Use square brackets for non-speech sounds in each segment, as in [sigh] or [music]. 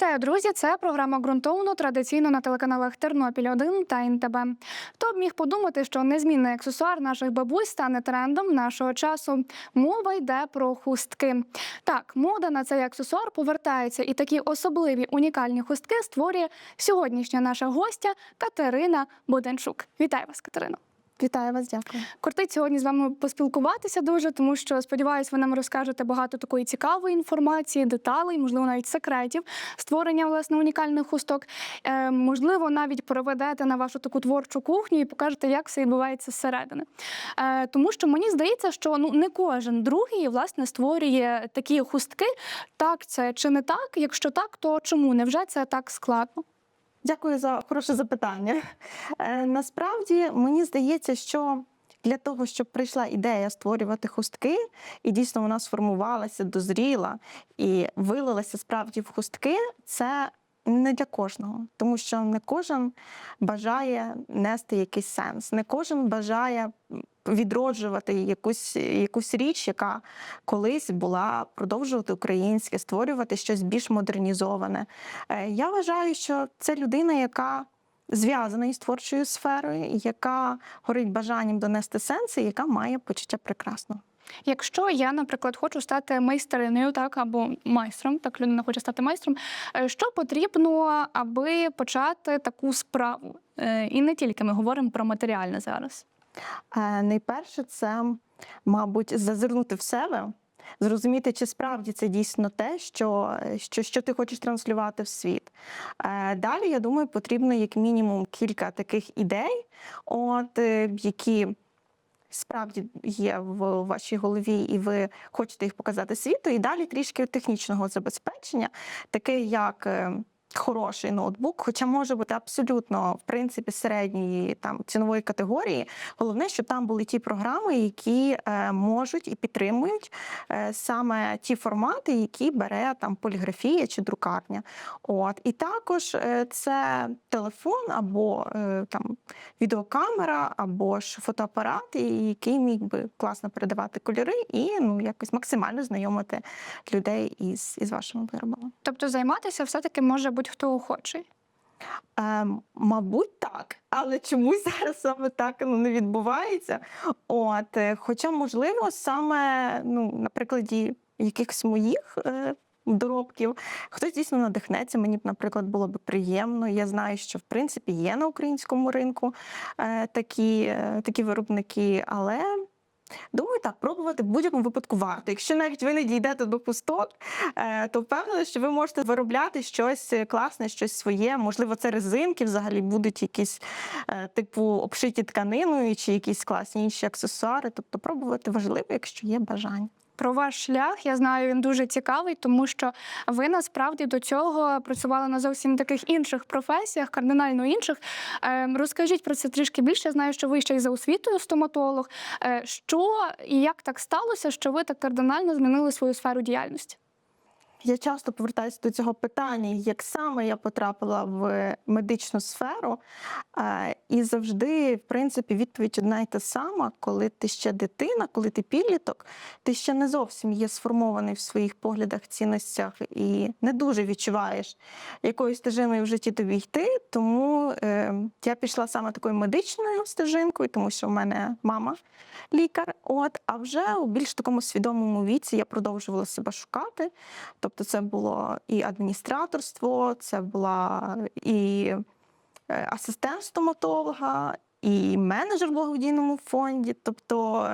Вітаю, друзі! Це програма ґрунтовно традиційно на телеканалах Тернопіль 1 та НТБ. Хто б міг подумати, що незмінний аксесуар наших бабусь стане трендом нашого часу? Мова йде про хустки. Так, мода на цей аксесуар повертається, і такі особливі унікальні хустки створює сьогоднішня наша гостя Катерина Боденчук. Вітаю вас, Катерино! Вітаю вас, дякую. Кортить сьогодні з вами поспілкуватися дуже, тому що сподіваюся, ви нам розкажете багато такої цікавої інформації, деталей, можливо, навіть секретів створення власне унікальних хусток. Е, можливо, навіть проведете на вашу таку творчу кухню і покажете, як все відбувається зсередини. Е, тому що мені здається, що ну не кожен другий власне створює такі хустки. Так, це чи не так? Якщо так, то чому невже це так складно? Дякую за хороше запитання. Е, насправді мені здається, що для того, щоб прийшла ідея створювати хустки, і дійсно вона сформувалася, дозріла і вилилася справді в хустки, це не для кожного, тому що не кожен бажає нести якийсь сенс, не кожен бажає відроджувати якусь, якусь річ, яка колись була продовжувати українське, створювати щось більш модернізоване. Е, Я вважаю, що це людина, яка зв'язана із творчою сферою, яка горить бажанням донести сенс, і яка має почуття прекрасного. Якщо я, наприклад, хочу стати майстриною, так або майстром, так людина хоче стати майстром. е, Що потрібно, аби почати таку справу? Е, І не тільки ми говоримо про матеріальне зараз. Е, Найперше, це, мабуть, зазирнути в себе, зрозуміти, чи справді це дійсно те, що, що, що ти хочеш транслювати в світ. Е, Далі, я думаю, потрібно як мінімум кілька таких ідей, от, е, які. Справді є в вашій голові, і ви хочете їх показати світу. І далі трішки технічного забезпечення, таке як хороший ноутбук, хоча може бути абсолютно в принципі середньої там цінової категорії. Головне, щоб там були ті програми, які е, можуть і підтримують е, саме ті формати, які бере там поліграфія чи друкарня. От і також е, це телефон або е, там відеокамера, або ж фотоапарат, який міг би класно передавати кольори і ну якось максимально знайомити людей із, із вашими виробами. Тобто займатися все-таки може будь-хто охочий. Е, мабуть, так, але чомусь [laughs] зараз саме так ну, не відбувається. От, е, хоча, можливо, саме ну, на прикладі якихось моїх. Е, Доробків хтось дійсно надихнеться. Мені б, наприклад, було б приємно. Я знаю, що в принципі є на українському ринку е, такі, е, такі виробники, але думаю, так, пробувати в будь-якому випадку варто. Якщо навіть ви не дійдете до пусток, е, то впевнена, що ви можете виробляти щось класне, щось своє. Можливо, це резинки, взагалі будуть якісь е, типу обшиті тканиною чи якісь класні інші аксесуари. Тобто пробувати важливо, якщо є бажання. Про ваш шлях я знаю, він дуже цікавий, тому що ви насправді до цього працювали на зовсім таких інших професіях, кардинально інших. Е, Розкажіть про це трішки більше. Я знаю, що ви ще й за освітою стоматолог. Е, Що і як так сталося, що ви так кардинально змінили свою сферу діяльності? Я часто повертаюся до цього питання, як саме я потрапила в медичну сферу, і завжди, в принципі, відповідь одна й та сама, коли ти ще дитина, коли ти підліток, ти ще не зовсім є сформований в своїх поглядах, цінностях і не дуже відчуваєш, якою стежиною в житті тобі йти. Тому е, я пішла саме такою медичною стежинкою, тому що в мене мама лікар. От, а вже у більш такому свідомому віці я продовжувала себе шукати. Тобто, це було і адміністраторство, це була і е, асистент стоматолога, і менеджер в благодійному фонді. Тобто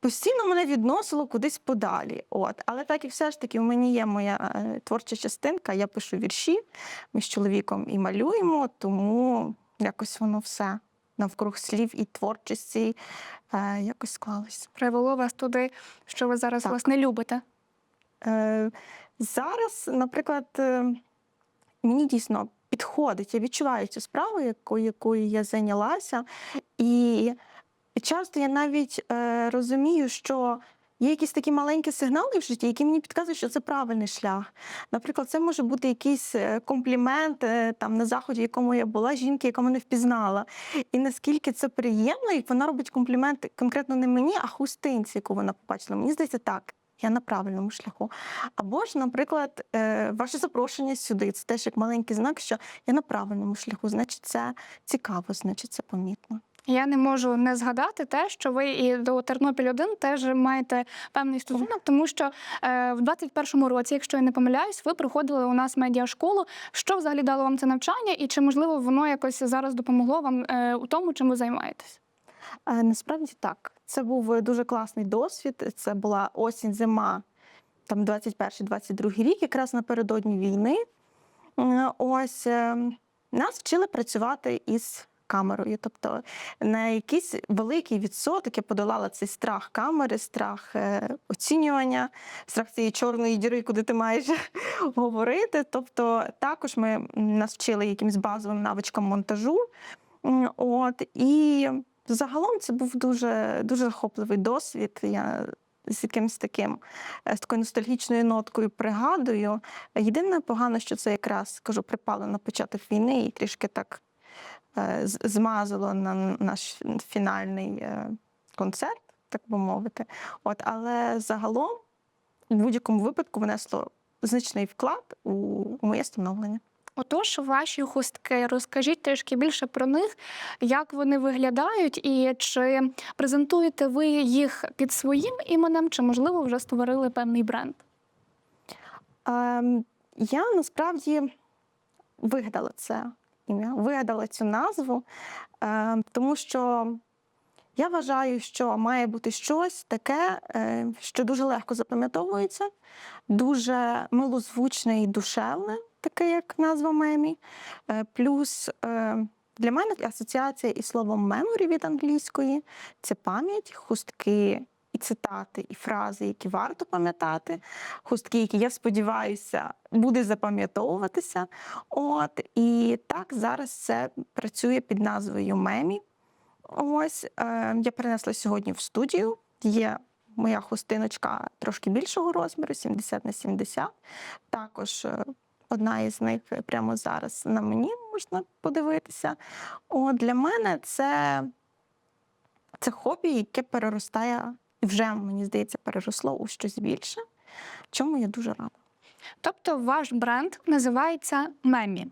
постійно мене відносило кудись подалі. От. Але так і все ж таки, у мені є моя е, творча частинка, я пишу вірші, ми з чоловіком і малюємо, тому якось воно все навкруг слів і творчості е, якось склалось. Привело вас туди, що ви зараз Так. власне любите? Е, зараз, наприклад, е, мені дійсно підходить, я відчуваю цю справу, якою, якою я зайнялася. І часто я навіть е, розумію, що є якісь такі маленькі сигнали в житті, які мені підказують, що це правильний шлях. Наприклад, це може бути якийсь комплімент там на заході, якому я була, жінки, яка мене впізнала. І наскільки це приємно, як вона робить комплімент конкретно не мені, а хустинці, яку вона побачила. Мені здається, так. Я на правильному шляху. Або ж, наприклад, е, ваше запрошення сюди це теж як маленький знак, що я на правильному шляху, значить, це цікаво, значить, це помітно. Я не можу не згадати те, що ви і до Тернопіль 1 теж маєте певний стосунок, тому що е, в 21-му році, якщо я не помиляюсь, ви проходили у нас медіашколу. Що взагалі дало вам це навчання, і чи можливо воно якось зараз допомогло вам е, у тому, чим ви займаєтесь? Е, Насправді так. Це був е, дуже класний досвід. Це була осінь, зима, там 21-22 рік, якраз напередодні війни. Ось е, нас вчили працювати із камерою. Тобто на якийсь великий відсоток я подолала цей страх камери, страх е, оцінювання, страх цієї чорної діри, куди ти маєш [laughs] говорити. Тобто, також ми нас вчили якимось базовим навичкам монтажу. От і загалом це був дуже дуже захопливий досвід. Я з якимось таким е, з такою ностальгічною ноткою пригадую. Єдине погано, що це якраз кажу, припало на початок війни і трішки так е, змазало на наш фінальний е, концерт, так би мовити. От, але загалом, в будь-якому випадку, внесло значний вклад у, у моє становлення. Отож, ваші хустки, розкажіть трішки більше про них, як вони виглядають, і чи презентуєте ви їх під своїм іменем, чи можливо вже створили певний бренд? Ем, я насправді вигадала це ім'я, вигадала цю назву, ем, тому що я вважаю, що має бути щось таке, е, що дуже легко запам'ятовується, дуже милозвучне і душевне, таке як назва мемі. Е, Плюс е, для мене асоціація із словом memory від англійської це пам'ять, хустки і цитати, і фрази, які варто пам'ятати, хустки, які я сподіваюся, буде запам'ятовуватися. От і так зараз це працює під назвою Мемі. Ось е, я принесла сьогодні в студію. Є моя хустиночка трошки більшого розміру, 70 на 70. Також е, одна із них прямо зараз на мені можна подивитися. От для мене це, це хобі, яке переростає, і вже, мені здається, переросло у щось більше, чому я дуже рада. Тобто, ваш бренд називається Мемі.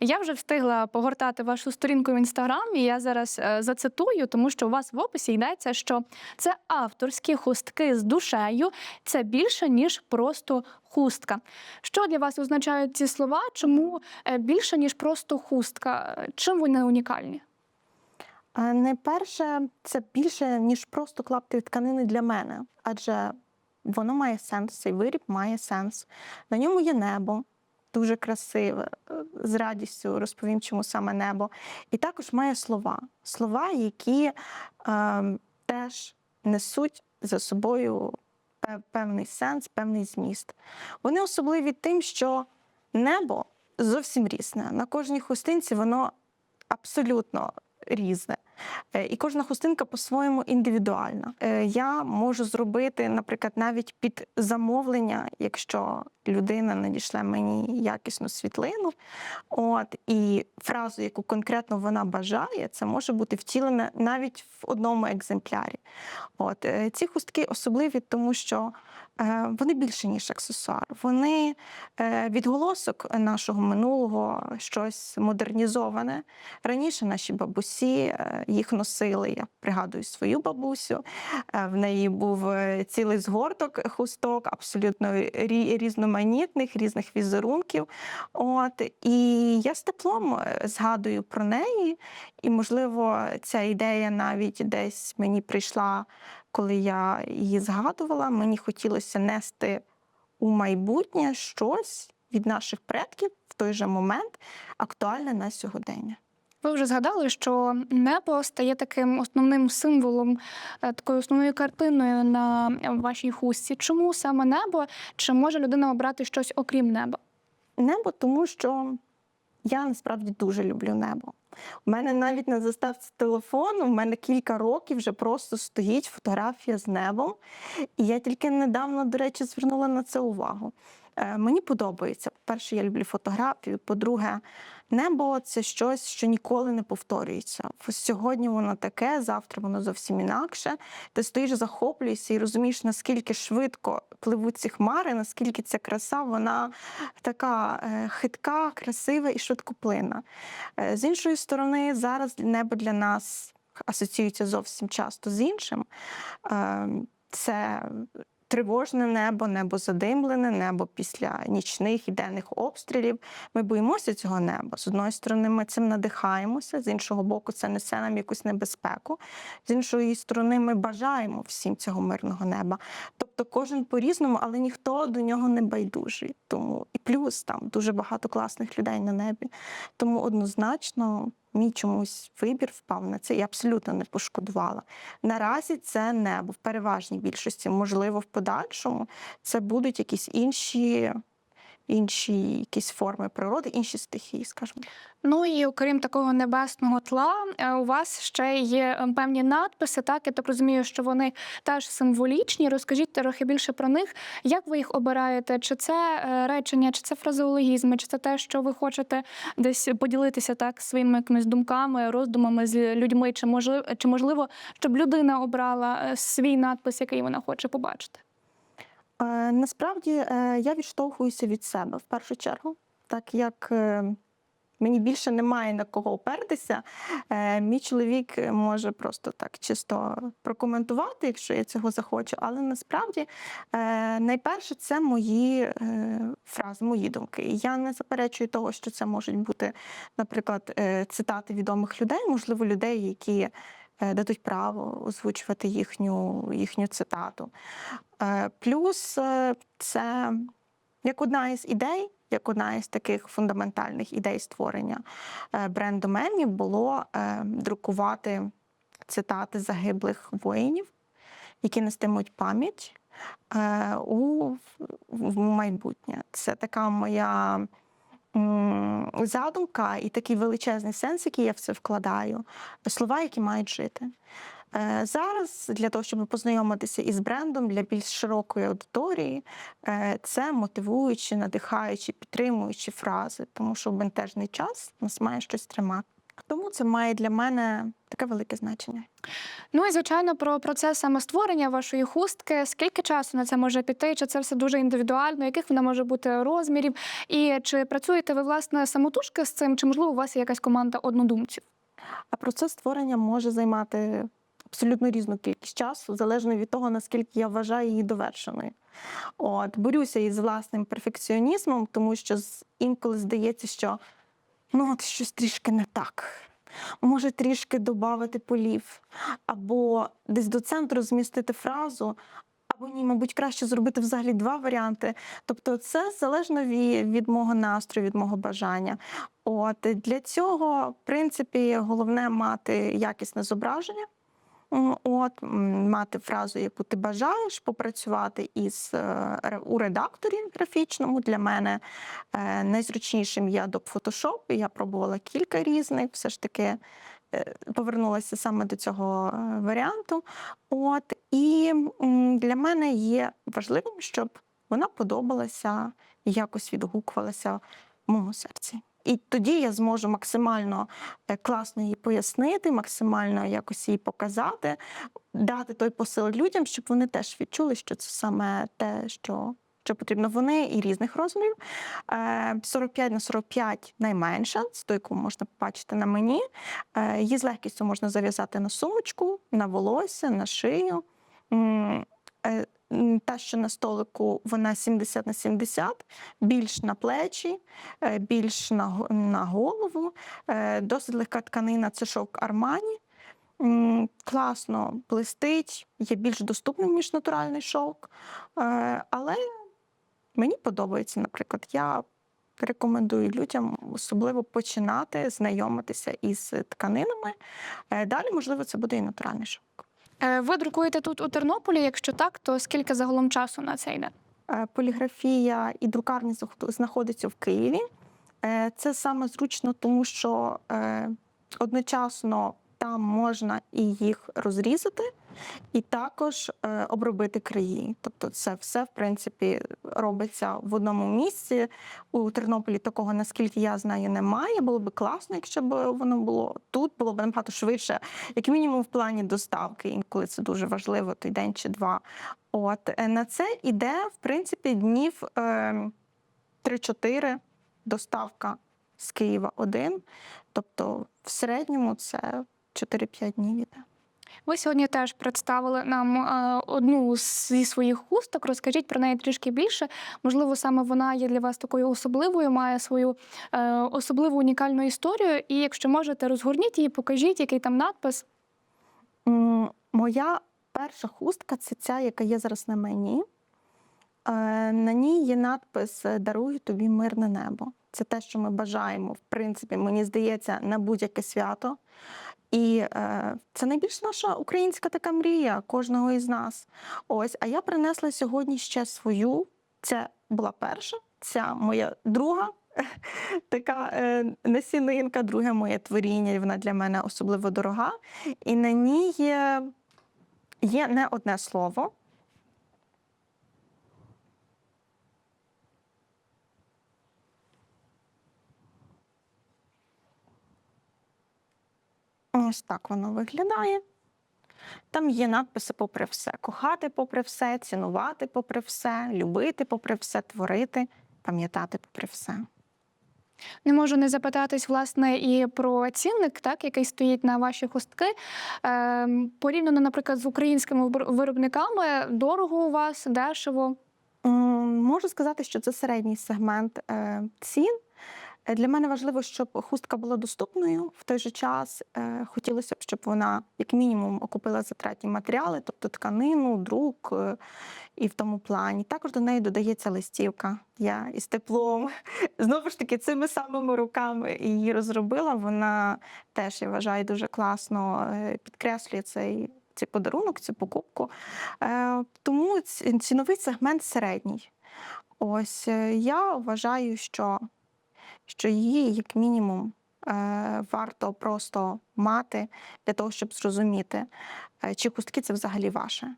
Я вже встигла погортати вашу сторінку в інстаграм, і я зараз е, зацитую, тому що у вас в описі йдеться, що це авторські хустки з душею, це більше ніж просто хустка. Що для вас означають ці слова? Чому е, більше ніж просто хустка? Е, Чим вони унікальні? Найперше, це більше, ніж просто клаптик тканини для мене, адже воно має сенс, цей виріб має сенс. На ньому є небо, дуже красиве. З радістю розповім, чому саме небо. І також має слова. Слова, які е, теж несуть за собою певний сенс, певний зміст. Вони особливі тим, що небо зовсім різне. На кожній хустинці воно абсолютно різне. Е, І кожна хустинка по-своєму індивідуальна. Е, Я можу зробити, наприклад, навіть під замовлення, якщо людина надішле мені якісну світлину, от і фразу, яку конкретно вона бажає, це може бути втілене навіть в одному екземплярі. От е, ці хустки особливі, тому що вони більше ніж аксесуар. Вони е, відголосок нашого минулого, щось модернізоване. Раніше наші бабусі е, їх носили. Я пригадую свою бабусю. Е, В неї був е, цілий згорток хусток, абсолютно різноманітних, різних візерунків. От і я з теплом е, згадую про неї, і можливо, ця ідея навіть десь мені прийшла, коли я її згадувала. Мені хотілося нести у майбутнє щось від наших предків в той же момент актуальне на сьогодення. Ви вже згадали, що небо стає таким основним символом, е, такою основною картиною на вашій хустці. Чому саме небо? Чи може людина обрати щось окрім неба? Небо, тому що я насправді дуже люблю небо. У мене навіть на заставці телефону, в мене кілька років вже просто стоїть фотографія з небом. І я тільки недавно, до речі, звернула на це увагу. Е, Мені подобається. По-перше, я люблю фотографію. По-друге, небо це щось, що ніколи не повторюється. Сьогодні воно таке, завтра воно зовсім інакше. Ти стоїш, захоплюєшся і розумієш, наскільки швидко пливуть ці хмари, наскільки ця краса, вона така е, хитка, красива і швидкоплинна. Е, З іншої сторони, зараз небо для нас асоціюється зовсім часто з іншим. Е, Це тривожне небо, небо задимлене, небо після нічних і денних обстрілів. Ми боїмося цього неба. З одної сторони, ми цим надихаємося, з іншого боку, це несе нам якусь небезпеку. З іншої сторони, ми бажаємо всім цього мирного неба. Тобто кожен по-різному, але ніхто до нього не байдужий. Тому і плюс там дуже багато класних людей на небі. Тому однозначно мій чомусь вибір впав на це Я абсолютно не пошкодувала. Наразі це небо в переважній більшості. Можливо, в подальшому це будуть якісь інші, інші якісь форми природи, інші стихії, скажімо. Ну і окрім такого небесного тла, е, у вас ще є е, певні надписи. Так я так розумію, що вони теж символічні. Розкажіть трохи більше про них. Як ви їх обираєте? Чи це е, речення, чи це фразеологізми, чи це те, що ви хочете десь поділитися так своїми якимись думками, роздумами з людьми? Чи можливо, чи можливо, щоб людина обрала свій надпис, який вона хоче побачити? Е, насправді е, я відштовхуюся від себе в першу чергу, так як е, мені більше немає на кого опертися. Мій чоловік може просто так чисто прокоментувати, якщо я цього захочу. Але насправді найперше це мої фрази, мої думки. Я не заперечую того, що це можуть бути, наприклад, цитати відомих людей, можливо, людей, які. Е, Дадуть право озвучувати їхню, їхню цитату. Е, Плюс е, це як одна із ідей, як одна із таких фундаментальних ідей створення е, бренд-доменів було друкувати цитати загиблих воїнів, які нестимуть пам'ять у в майбутнє. Це така моя. Задумка і такий величезний сенс, який я в це вкладаю, слова, які мають жити. Е, Зараз для того, щоб познайомитися із брендом для більш широкої аудиторії, е, це мотивуючі, надихаючі, підтримуючі фрази, тому що в бентежний час нас має щось тримати. Тому це має для мене таке велике значення. Ну і звичайно про процес саме створення вашої хустки. Скільки часу на це може піти? Чи це все дуже індивідуально? Яких вона може бути розмірів? І чи працюєте ви власне самотужки з цим? Чи можливо у вас є якась команда однодумців? А процес створення може займати абсолютно різну кількість часу, залежно від того, наскільки я вважаю її довершеною. От, борюся із власним перфекціонізмом, тому що інколи здається, що ну от щось трішки не так. Може трішки додати полів, або десь до центру змістити фразу, або ні, мабуть, краще зробити взагалі два варіанти. Тобто, це залежно від, мого настрою, від мого бажання. От для цього, в принципі, головне мати якісне зображення. М, От мати фразу, яку ти бажаєш, попрацювати із е, у редакторі графічному. Для мене е, найзручнішим є Adobe Photoshop. Я пробувала кілька різних, все ж таки е, повернулася саме до цього е, варіанту. От і для мене є важливим, щоб вона подобалася і якось відгукувалася в моєму серці. І тоді я зможу максимально е, класно її пояснити, максимально якось її показати, дати той посил людям, щоб вони теж відчули, що це саме те, що, що потрібно. Вони і різних розмірів. Е, 45 на 45 найменша, з ту, яку можна побачити на мені. Е, Її з легкістю можна зав'язати на сумочку, на волосся, на шию. Е, Та, що на столику, вона 70 на 70, більш на плечі, е, більш на, на голову. Е, Досить легка тканина це шовк Армані. Класно блистить, є більш доступним, ніж натуральний шовк. Але мені подобається, наприклад, я рекомендую людям особливо починати знайомитися із тканинами. Далі, можливо, це буде і натуральний шовк. Е, Ви друкуєте тут у Тернополі? Якщо так, то скільки загалом часу на це йде? Е, Поліграфія і друкарня знаходиться в Києві. Е, Це саме зручно, тому що одночасно там можна і їх розрізати, і також е, обробити краї. Тобто, це все в принципі робиться в одному місці. У Тернополі такого, наскільки я знаю, немає. Було би класно, якщо б воно було тут, було б набагато швидше, як мінімум в плані доставки, інколи це дуже важливо, той день чи два. От е, на це іде в принципі днів е, 3-4 доставка з Києва один. Тобто в середньому це 4-5 днів іде. Ви сьогодні теж представили нам е, одну зі своїх хусток. Розкажіть про неї трішки більше. Можливо, саме вона є для вас такою особливою, має свою е, особливу унікальну історію. І якщо можете, розгорніть її, покажіть, який там надпис. Моя перша хустка це ця, яка є зараз на мені. Е, На ній є надпис Дарую тобі мирне небо. Це те, що ми бажаємо, в принципі, мені здається, на будь-яке свято. І е, це найбільш наша українська така мрія кожного із нас. Ось, а я принесла сьогодні ще свою. Це була перша, ця моя друга [laughs] така е, насінинка, друге моє творіння. і Вона для мене особливо дорога. І на ній є, є не одне слово. Ось так воно виглядає. Там є надписи попри все: кохати попри все, цінувати попри все, любити попри все, творити, пам'ятати попри все. Не можу не запитатись, власне, і про цінник, так, який стоїть на ваші хустки. Е, порівняно, наприклад, з українськими виробниками, дорого у вас, дешево. Можу сказати, що це середній сегмент е, цін. Е, Для мене важливо, щоб хустка була доступною в той же час. Е, хотілося б, щоб вона, як мінімум, окупила затратні матеріали, тобто тканину, друк е, і в тому плані. Також до неї додається листівка. Я із теплом, [laughs] знову ж таки, цими самими руками її розробила. Вона теж, я вважаю, дуже класно підкреслює цей. Цей подарунок, цю покупку. Тому ціновий сегмент середній. Ось я вважаю, що, що її, як мінімум, е, варто просто мати для того, щоб зрозуміти, е, чи хустки це взагалі ваше,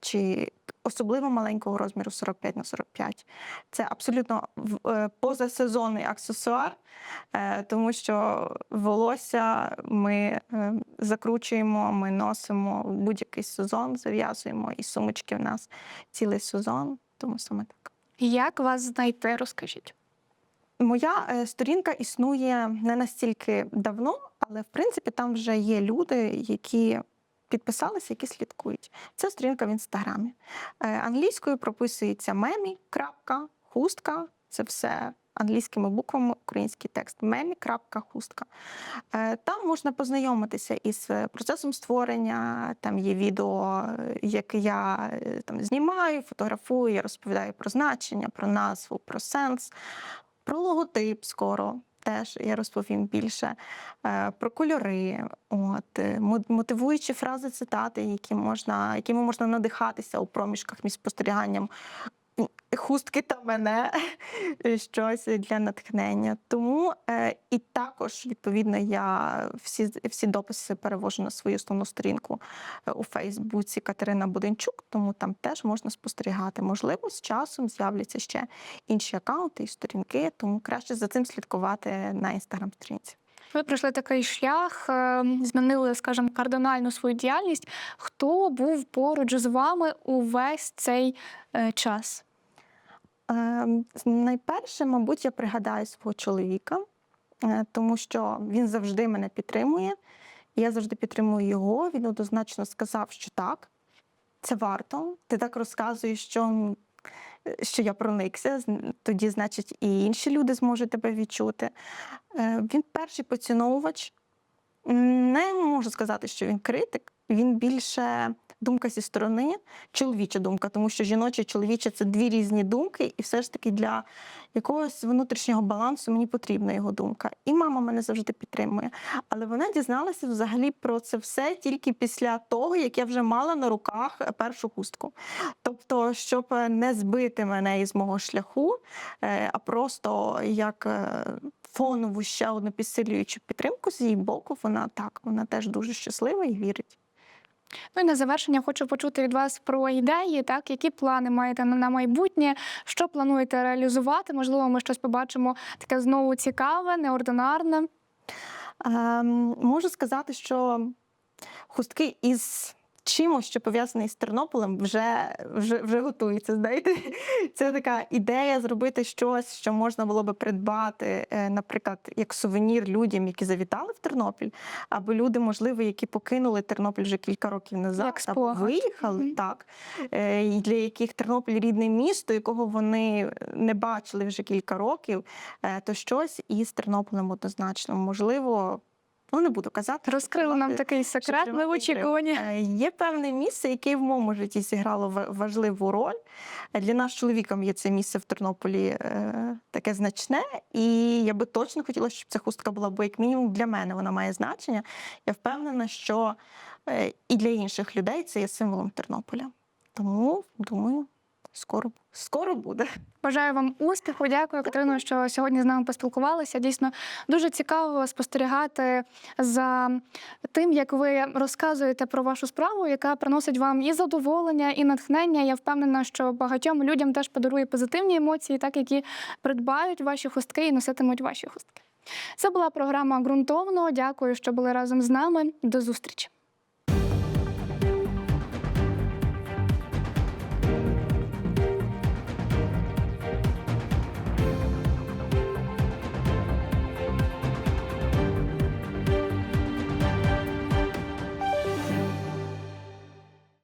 чи особливо маленького розміру 45 на 45. Це абсолютно е, позасезонний аксесуар, тому що волосся ми закручуємо, ми носимо в будь-який сезон, зав'язуємо, і сумочки в нас цілий сезон, тому саме так. Як вас знайти, розкажіть. Моя е, сторінка існує не настільки давно, але в принципі там вже є люди, які підписалися, які слідкують. Це сторінка в інстаграмі. Е, Англійською прописується мемі, крапка, хустка. Це все англійськими буквами, український текст мемі, крапка, хустка. Е, Там можна познайомитися із процесом створення. Там є відео, яке я там знімаю, фотографую, розповідаю про значення, про назву, про сенс. Про логотип скоро теж я розповім більше. Е, Про кольори, от, е, мотивуючі фрази, цитати, які можна, якими можна надихатися у проміжках між спостеріганням хустки та мене, [laughs] щось для натхнення. Тому е, і також, відповідно, я всі, всі дописи перевожу на свою основну сторінку е, у Фейсбуці Катерина Буденчук, тому там теж можна спостерігати. Можливо, з часом з'являться ще інші акаунти і сторінки, тому краще за цим слідкувати на інстаграм-сторінці. Ви пройшли такий шлях, е, змінили, скажімо, кардинально свою діяльність. Хто був поруч з вами увесь цей е, час? Ем, Найперше, мабуть, я пригадаю свого чоловіка, е, тому що він завжди мене підтримує. Я завжди підтримую його. Він однозначно сказав, що так, це варто. Ти так розказуєш, що, що я проникся, тоді, значить, і інші люди зможуть тебе відчути. Е, Він перший поціновувач. Не можу сказати, що він критик, він більше думка зі сторони, чоловіча думка, тому що жіноче і чоловіче це дві різні думки, і все ж таки для якогось внутрішнього балансу мені потрібна його думка. І мама мене завжди підтримує. Але вона дізналася взагалі про це все тільки після того, як я вже мала на руках першу хустку. Тобто, щоб не збити мене із мого шляху, е, а просто як е, фонову ще одну підсилюючу підтримку з її боку, вона так, вона теж дуже щаслива і вірить. Ну і на завершення хочу почути від вас про ідеї, так які плани маєте на майбутнє, що плануєте реалізувати? Можливо, ми щось побачимо таке знову цікаве, неординарне. Ем, можу сказати, що хустки із чимось, що пов'язаний з Тернополем, вже, вже, вже готуються. Знаєте, [laughs] це така ідея зробити щось, що можна було би придбати, е, наприклад, як сувенір людям, які завітали в Тернопіль, або люди, можливо, які покинули Тернопіль вже кілька років назад, або виїхали, Мгм. так, е, і для яких Тернопіль рідне місто, якого вони не бачили вже кілька років, е, то щось із Тернополем однозначно. Можливо, ну не буду казати. Розкрили нам такий секрет. Ми в очікуванні. Е, Є певне місце, яке в моєму житті зіграло важливу роль. Е, Для нас чоловіком є це місце в Тернополі е, таке значне, і я би точно хотіла, щоб ця хустка була, бо як мінімум для мене вона має значення. Я впевнена, що е, і для інших людей це є символом Тернополя. Тому думаю, скоро, скоро буде. Бажаю вам успіху. Дякую, Катерино, що сьогодні з нами поспілкувалися. Дійсно дуже цікаво спостерігати за тим, як ви розказуєте про вашу справу, яка приносить вам і задоволення, і натхнення. Я впевнена, що багатьом людям теж подарує позитивні емоції, так які придбають ваші хустки і носитимуть ваші хустки. Це була програма ґрунтовно. Дякую, що були разом з нами. До зустрічі.